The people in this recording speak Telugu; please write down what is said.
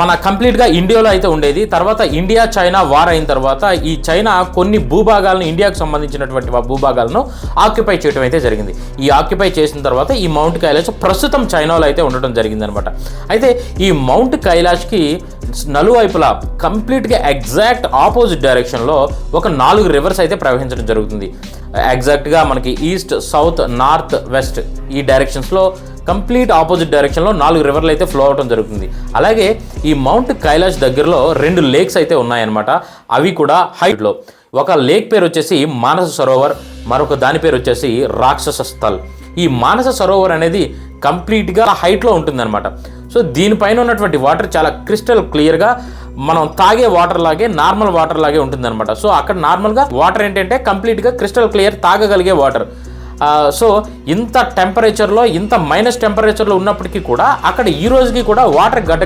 మన కంప్లీట్గా ఇండియాలో అయితే ఉండేది. తర్వాత ఇండియా చైనా వార్ అయిన తర్వాత ఈ చైనా కొన్ని భూభాగాలను ఇండియాకు సంబంధించినటువంటి భూభాగాలను ఆక్యుపై చేయడం అయితే జరిగింది. ఈ ఆక్యుపై చేసిన తర్వాత ఈ మౌంట్ కైలాష్ ప్రస్తుతం చైనాలో అయితే ఉండటం జరిగిందనమాట. అయితే ఈ మౌంట్ కైలాష్కి నలువైపులా కంప్లీట్గా ఎగ్జాక్ట్ ఆపోజిట్ డైరెక్షన్లో ఒక నాలుగు రివర్స్ అయితే ప్రవహించడం జరుగుతుంది. ఎగ్జాక్ట్గా మనకి ఈస్ట్ సౌత్ నార్త్ వెస్ట్ ఈ డైరెక్షన్స్లో కంప్లీట్ ఆపోజిట్ డైరెక్షన్లో నాలుగు రివర్లు అయితే ఫ్లో అవడం జరుగుతుంది. అలాగే ఈ మౌంట్ కైలాష్ దగ్గరలో రెండు లేక్స్ అయితే ఉన్నాయన్నమాట. అవి కూడా హైట్లో ఒక లేక్ పేరు వచ్చేసి మానస సరోవర్ మరొక దాని పేరు వచ్చేసి రాక్షస స్థల్. ఈ మానస సరోవర్ అనేది కంప్లీట్గా హైట్లో ఉంటుందన్నమాట. సో దీనిపైన ఉన్నటువంటి వాటర్ చాలా క్రిస్టల్ క్లియర్గా మనం తాగే వాటర్ లాగే నార్మల్ వాటర్ లాగే ఉంటుందన్నమాట. సో అక్కడ నార్మల్గా వాటర్ ఏంటంటే కంప్లీట్గా క్రిస్టల్ క్లియర్ తాగగలిగే వాటర్. సో ఇంత టెంపరేచర్లో ఇంత మైనస్ టెంపరేచర్లో ఉన్నప్పటికీ కూడా అక్కడ ఈ రోజుకి కూడా వాటర్ గడ్డ